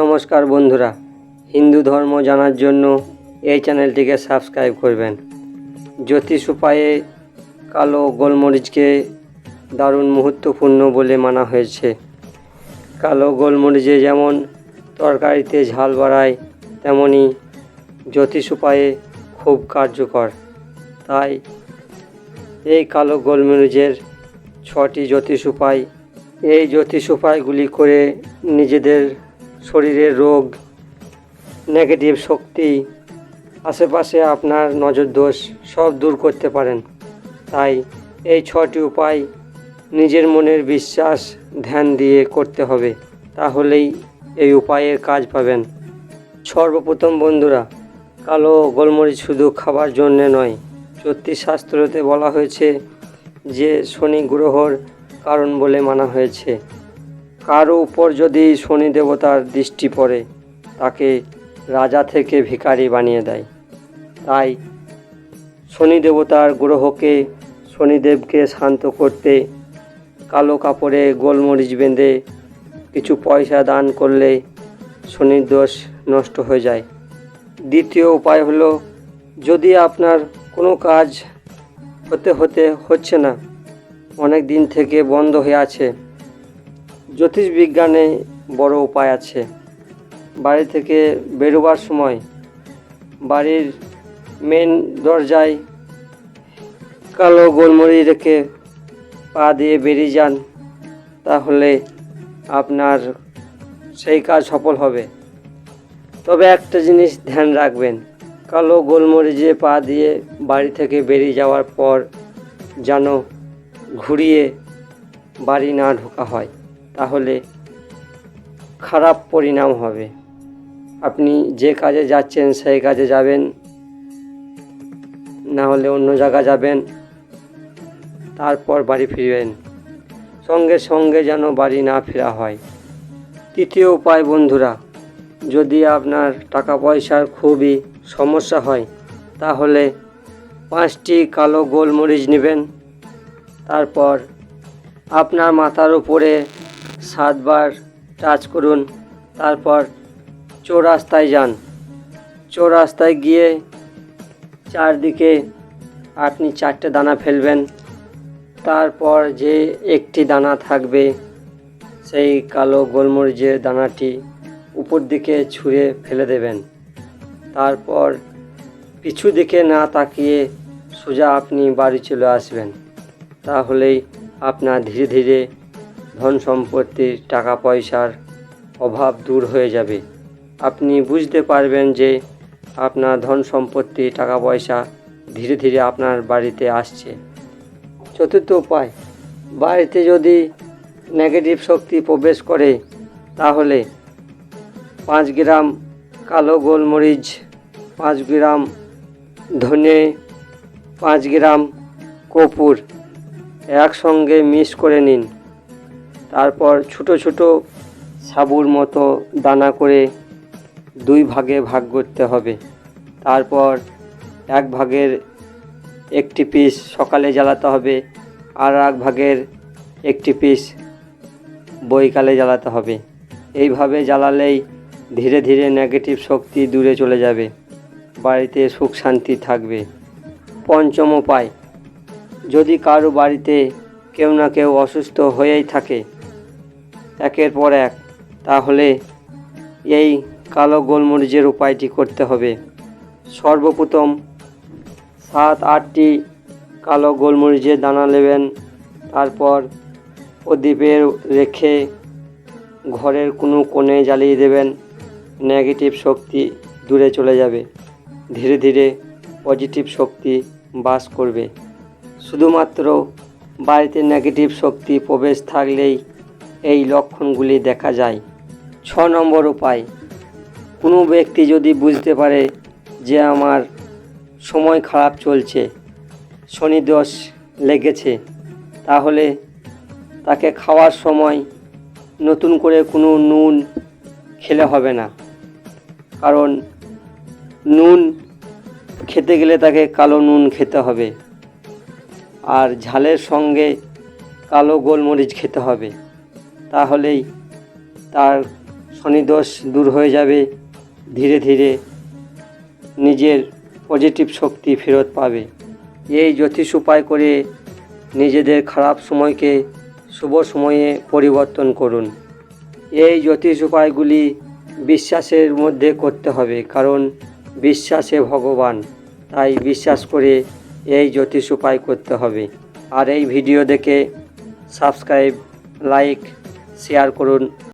নমস্কার বন্ধুরা, হিন্দু ধর্ম জানার জন্য এই চ্যানেলটিকে সাবস্ক্রাইব করবেন। জ্যোতিষ উপায়ে কালো গোলমরিচকে দারুণ মুহূর্তপূর্ণ বলে মানা হয়েছে। কালো গোলমরিচে যেমন তরকারিতে ঝাল বাড়ায়, তেমনি জ্যোতিষ উপায়ে খুব কার্যকর। তাই এই কালো গোলমরিচের ছটি জ্যোতিষ উপায়, এই জ্যোতিষ উপায়গুলি করে নিজেদের শরীরের রোগ নেগেটিভ শক্তি, আশেপাশে আপনার নজর দোষ সব দূর করতে পারেন। তাই এই ছটি উপায় নিজের মনের বিশ্বাস, ধ্যান দিয়ে করতে হবে। তাহলেই এই উপায়ের কাজ পাবেন। সর্বপ্রথম বন্ধুরা, কালো গোলমরিচ শুধু খাবার জন্যে নয়, জ্যোতিষশাস্ত্রতে বলা হয়েছে যে শনি গ্রহর কারণ বলে মানা হয়েছে। কারও উপর যদি শনি দেবতার দৃষ্টি পড়ে, তাকে রাজা থেকে ভিখারি বানিয়ে দেয়। তাই শনি দেবতার গ্রহকে শনিদেবকে শান্ত করতে কালো কাপড়ে গোলমরিচ বেঁধে কিছু পয়সা দান করলে শনির দোষ নষ্ট হয়ে যায়। দ্বিতীয় উপায় হলো, যদি আপনার কোনো কাজ হতে হতে হচ্ছে না, অনেক দিন থেকে বন্ধ হয়ে আছে জ্যোতিষ বিজ্ঞানে বড় উপায় আছে। বাড়ি থেকে বেরোবার সময় বাড়ির মেন দরজায় কালো গোলমরিচ রেখে পা দিয়ে বেরিয়ে যান, তাহলে আপনার সেই কাজ সফল হবে। তবে একটা জিনিস ধ্যান রাখবেন, কালো গোলমরিচে পা দিয়ে বাড়ি থেকে বেরিয়ে যাওয়ার পর যেন ঘুরিয়ে বাড়ি না ঢোকা হয়। তাহলে খারাপ পরিণাম হবে। আপনি যে কাজে যাচ্ছেন সেই কাজে যাবেন, না হলে অন্য জায়গা যাবেন, তারপর বাড়ি ফিরবেন। সঙ্গে সঙ্গে যেন বাড়ি না ফেরা হয়। তৃতীয় উপায়, বন্ধুরা, যদি আপনার টাকা পয়সার খুবই সমস্যা হয়, তাহলে পাঁচটি কালো গোলমরিচ নেবেন। তারপর আপনার মাথার উপরে সাতবার টাচ করুন, তারপর চৌরাস্তায় যান। চৌরাস্তায় গিয়ে চারদিকে আপনি চারটে দানা ফেলবেন, তারপর যে একটি দানা থাকবে, সেই কালো গোলমরিচের দানাটি উপর দিকে ছুঁড়ে ফেলে দেবেন। তারপর পিছু দিকে না তাকিয়ে সোজা আপনি বাড়ি চলে আসবেন। তাহলেই আপনার ধীরে ধীরে ধন সম্পত্তির টাকা পয়সার অভাব দূর হয়ে যাবে। আপনি বুঝতে পারবেন যে আপনার ধন সম্পত্তি, টাকা পয়সা ধীরে ধীরে আপনার বাড়িতে আসছে। চতুর্থ উপায়, বাড়িতে যদি নেগেটিভ শক্তি প্রবেশ করে, তাহলে পাঁচ গ্রাম কালো গোলমরিচ, পাঁচ গ্রাম ধনে, পাঁচ গ্রাম কপুর একসঙ্গে মিক্স করে নিন। তারপর ছোট ছোট সাবুর মতো দানা করে দুই ভাগে ভাগ করতে হবে। তারপর এক ভাগের একটি পিস সকালে জ্বালাতে হবে আর এক ভাগের একটি পিস বৈকালে জ্বালাতে হবে। এইভাবে জ্বালালেই ধীরে ধীরে নেগেটিভ শক্তি দূরে চলে যাবে, বাড়িতে সুখ শান্তি থাকবে। পঞ্চম উপায়, যদি কারও বাড়িতে কেউ না কেউ অসুস্থ হয়েই থাকে একের পর এক। তাহলে এই কালো গোলমরিচের উপায়টি করতে হবে। সর্বপ্রথম সাত, আটটি কালো গোলমরিচের দানা নেবেন। তারপর প্রদীপের রেখে ঘরের কোনো কোণে জ্বালিয়ে দেবেন। নেগেটিভ শক্তি দূরে চলে যাবে। ধীরে ধীরে পজিটিভ শক্তি বাস করবে। শুধুমাত্র বাড়িতে নেগেটিভ শক্তি প্রবেশ থাকলেই এই লক্ষণগুলি দেখা যায়। ছ নম্বর উপায়, কোনো ব্যক্তি যদি বুঝতে পারে যে আমার সময় খারাপ চলছে, শনি দোষ লেগেছে, তাহলে তাকে খাওয়ার সময় নতুন করে কোনো নুন খেলে হবে না। কারণ নুন খেতে গেলে তাকে কালো নুন খেতে হবে, আর ঝালের সঙ্গে কালো গোলমরিচ খেতে হবে। তাহলেই তার শনিদোষ দূর হয়ে যাবে। ধীরে ধীরে নিজের পজিটিভ শক্তি ফেরত পাবে। এই জ্যোতিষ উপায় করে নিজেদের খারাপ সময়কে শুভ সময়ে পরিবর্তন করুন। এই জ্যোতিষ উপায়গুলি বিশ্বাসের মধ্যে করতে হবে, কারণ বিশ্বাসে ভগবান, তাই বিশ্বাস করে এই জ্যোতিষ উপায় করতে হবে। আর এই ভিডিও দেখে সাবস্ক্রাইব লাইক শেয়ার করুন।